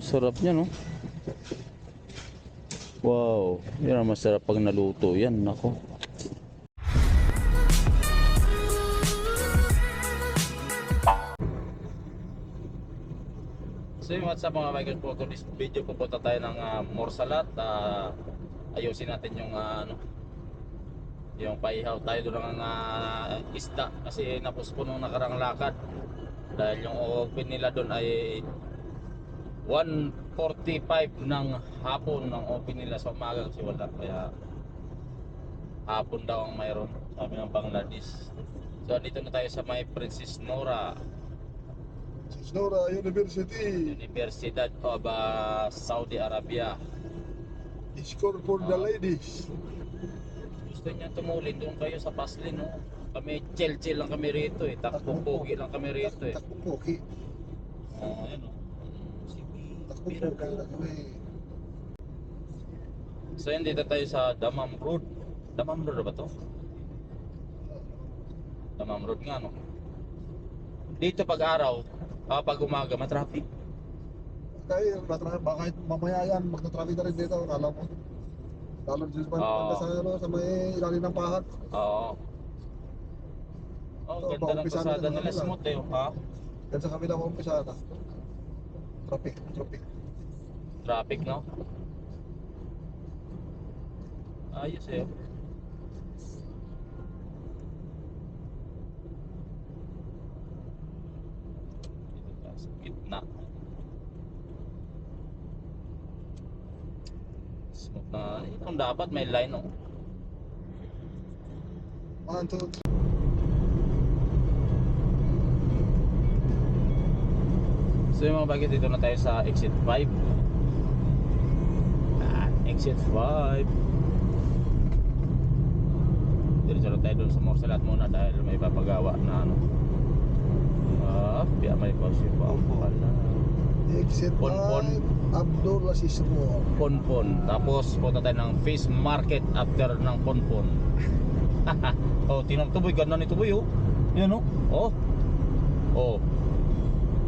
oh, sarap niya, no? Wow, yan ang masarap pag naluto yan, nako. So yung what's up mga bikers po, to this video pupunta tayo ng uh, Morsalat. Uh, ayusin natin yung ah, ano yung paihaw. Tayo doon ng ah, isda. Kasi napuspon nung nakarang lakad. Dahil yung open nila doon ay 1.45 ng hapon ng open nila sa umaga kasi wala. Kaya hapon daw ang mayroon sabi ng Bangladesh. So dito na tayo sa may Princess Nora. Sonora University. Universidad of ah, Saudi Arabia. Score for the ladies. Gusto niya tumulin doon kayo sa Paslin no? kami chill chill lang kami rito eh. Takbo pogi lang kami rito eh. Takbo poki oh, ayun oh. Sige, Takbo bira poki ka. lang kami So yun dito tayo sa Damam Road. Damam Road ba to? Damam Road nga no. Dito pag araw, ah, pag umaga matraffic. Kaya natra- baka mamaya yan magta-traffic na rin dito Kala mo Lalo dito pa Oo. sa, ano, sa may ilalim ng pahat Oo. Oh, So, ganda ng kasada na nila smooth eh. Ha? Yan sa kabila ko umpisada Traffic, traffic Traffic no? Ayos eh. Dito sa gitna. Smooth na. Itong dapat may line oh. One, two, three So yung mga bagay dito na tayo sa exit 5 ah, Exit 5 Diretso na tayo doon sa Morsalat muna dahil may papagawa na ano. Ah, piya may pausi pa ang pala. Exit Pon, pon. 5 Abdul Aziz Road Ponpon. Tapos punta tayo ng fish market after ng Ponpon. Oh, tingnan tuboy, ganda ni tuboy oh. Yan oh, oh. Oh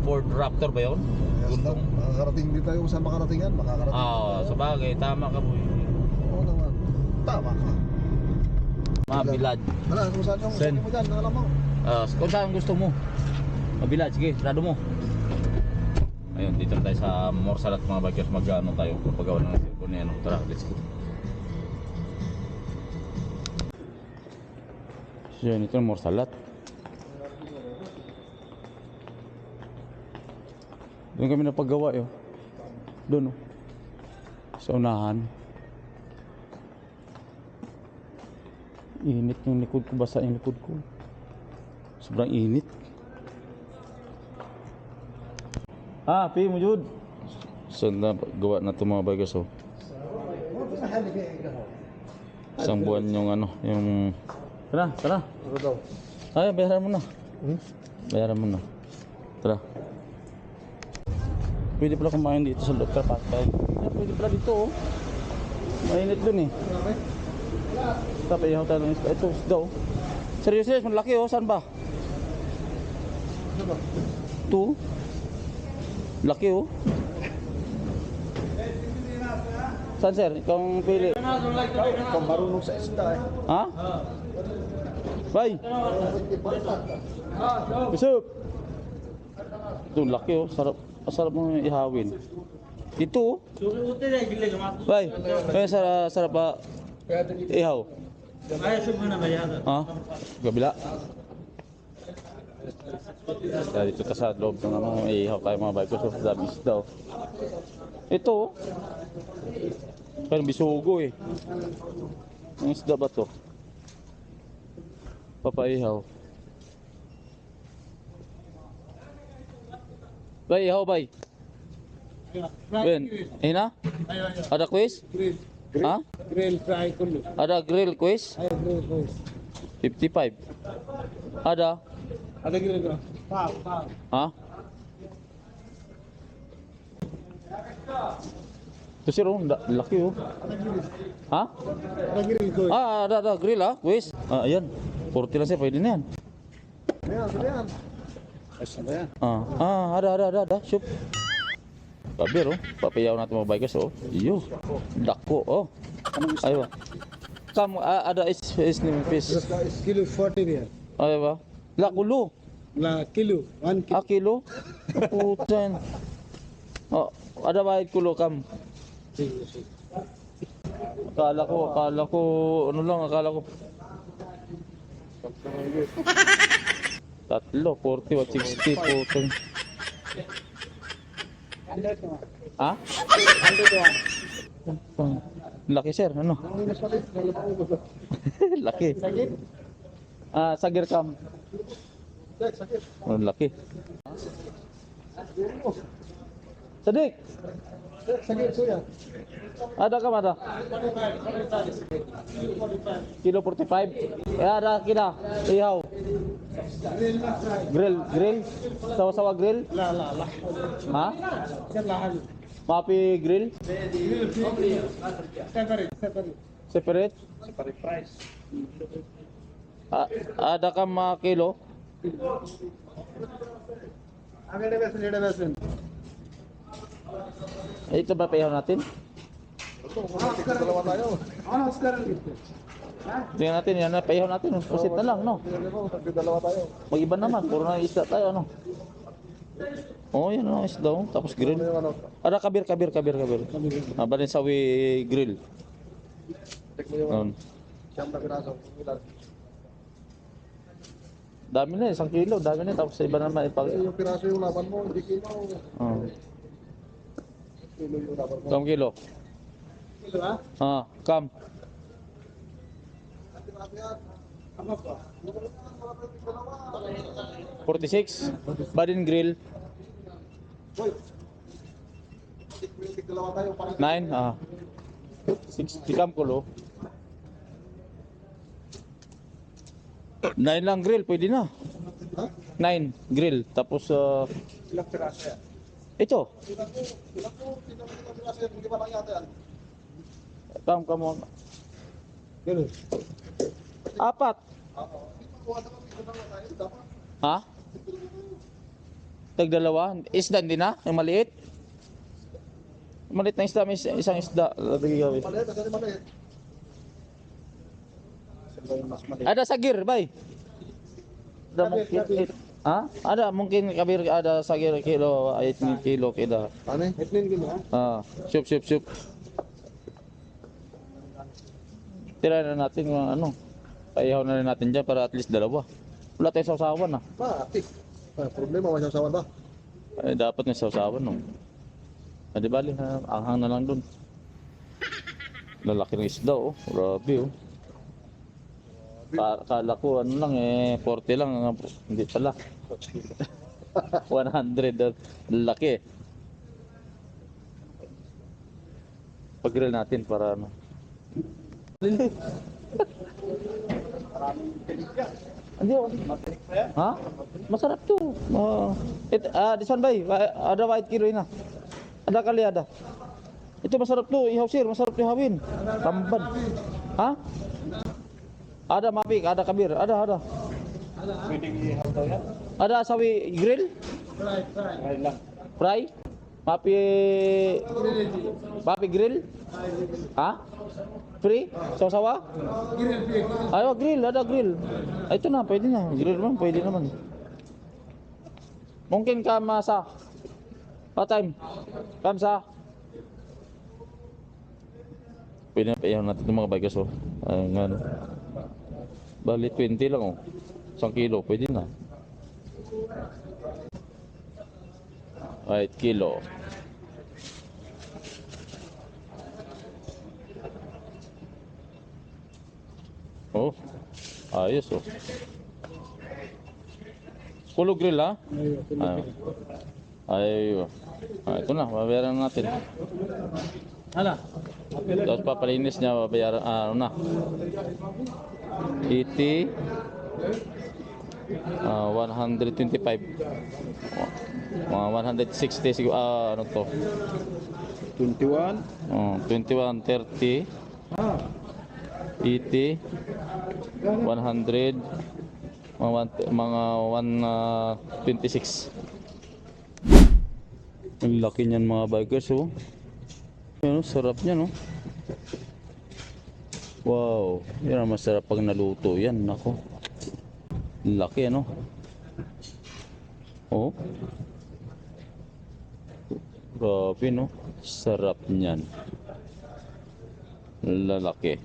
Ford Raptor ba yun? Yes, Gundong lang. Makakarating din tayo kung saan makarating yan Makakarating Ah, tayo. sa bagay, tama ka boy. Oo naman Tama ka Mabilad. Ano, kung saan yung Sen. gusto mo dyan, alam mo Ah, kung saan gusto mo. Mabilad, sige, rado mo. Ayun, dito na tayo sa Morsalat mga bikers mag-ano tayo, papagawa ng cellphone yan. Tara, let's go. So yun, ito yung Morsalat. Doon kami napagawa yun. Doon oh. Sa unahan. Init yung likod ko, basa yung likod ko. Sobrang init. Ah, pi mo jud. Saan na gawa na ito mga bagas oh. Isang buwan yung ano, yung... Tara, tara. Ay, bayaran mo na. Hmm? Bayaran mo na. Tara. Pwede pala kumain dito sa Dr. Patay. Yeah, pwede pala dito oh. Mainit dun eh. Tapos ihaw tayo ng isda. Ito, isda oh. Serious, serious. Malaki oh. Saan ba? Ito. Laki oh. Saan sir? Ikaw ang pili. Kung marunong sa isda eh. Ha? Bye. Bisup. Ito, laki oh. Sarap. Sarap mo ihawin. Ito oh. Bye. Ay, sarap, sarap ba? Ihaw. Ha? Kabila. Kaya dito ka sa loob ng ano, ihaw tayo mga bike ko. So, dami isda. Ito. Parang bisugo eh. Ang isda ba to? Papaihaw. Bay, ihaw bay. Ben, eh na? Ada quiz? Grill. Ha? Grill fry kulo. Ada grill quiz? Ay, grill quiz. 55. Ada? Ada grill ko. Pao, pao. Ha? Ito si Ron, laki oh. Ha? Ada grill ko. Ah, ada, ada, grill ah, quiz. Ah, ayan. 40 lang siya, pwede na yan. Ayan, sige ano yan? Ah, ah, ada, ada, ada, ada. Shoot. Kabir, oh. Papayaw natin mga bikers, oh. Yo. Dako, oh. Anong. Kam, ah, ada is, is name fish. Kilo 40 riyal. Aywa. La kulo. La kilo. One kilo. Ah, kilo? Oh, Putan. Oh, ada ba kulo kam? Sige, sige. Akala ko, akala ko, ano lang, akala ko. Tatlo, 40, what 60, putang. Ha? Laki sir, ano? Laki. Ah, sagir kam. Oh, laki. Sadik. Ada ka ada? Kilo 45. Eh ada kina ihaw. Grill grill grill. Sawa-sawa grill? La la la. Ha? Mapi grill? Separate separate. Separate? Separate price. ada ka mga kilo? Available sa ito ba payaw natin? Ano, Oscar ang gift. Tingnan natin yan, payaw natin. Pusit na lang, no? Mag-iba naman, puro na isda tayo, ano? Oh, yan o, isda o. Tapos grill. Ada kabir, kabir, kabir, kabir. Ah, Balinsawi grill. Um. Dami na, isang kilo. Dami na, tapos iba naman. Yung piraso yung laban mo, hindi kilo. Oh kilo kilo. Kilo ha? Ah, come. Ano pa? 46. Baden grill. Boy. 9 ah. 60 kam kulo. 9 lang grill, pwede na. 9 grill tapos uh. Yata yan? Kam, kam. Kilo Apat. Ha? Tag dalawa. Isda din na? Yung maliit? Maliit na isda, may isa- isang isda. Maliit, maliit. Ada sagir, bay. Ada kabir. Ha? Ada mungkin kabir ada sagir kilo ayat ni kilo kida. Ane? Itnin kilo ha? Ah, syup syup syup. Tira na natin yung ano. Payaw na rin natin dyan para at least dalawa. Wala tayong sausawan ah. Pa, ati. Pa, problema may sausawan ba? Eh, dapat may sausawan no. Ah, di bali, ha? anghang na lang dun. Lalaki ng isda oh. Grabe oh. Ka kala ko ano lang eh, 40 lang. ah, Hindi pala. 100 daw. Laki. Pag-grill natin para ano. Hindi oh. Ha? Masarap to. Uh, it, ah, this one bay, ada white kilo ina. Ada kali ada. Itu masarap to, ihaw sir, masarap ihawin. Tamban. Ha? Ada mabik, ada Kabir, ada ada. Ada sawi grill? Fry, fry. Fry? Mapi grill? Ah? Free? Sawa-sawa? Ayo grill, ada grill. Ah, itu na, ini na. Grill mana? pwede naman. Mungkin kamu masa. What time? Kamsa? Pwede na apa yang nanti itu mau kebaikan so? Eh, Enggak. Bali 20 lang oh. Isang kilo, pwede na. Right, kilo. Oh, ayos oh. Kulo grill ha? Ay, Ayun. Oh. Ah, ito na, babayaran natin. Hala. Tapos papalinis niya, babayaran, ah, ano na. 80, uh, 125, mga 160 siguro, ah, ano to? 21? Oh, 21, 30, 80, 100, mga, mga 126. Ang laki niyan mga bikers oh. Yan oh, sarap niyan oh. Wow, yan ang masarap pag naluto yan, nako. Laki ano. Oh. Grabe no. Sarap niyan. Lalaki.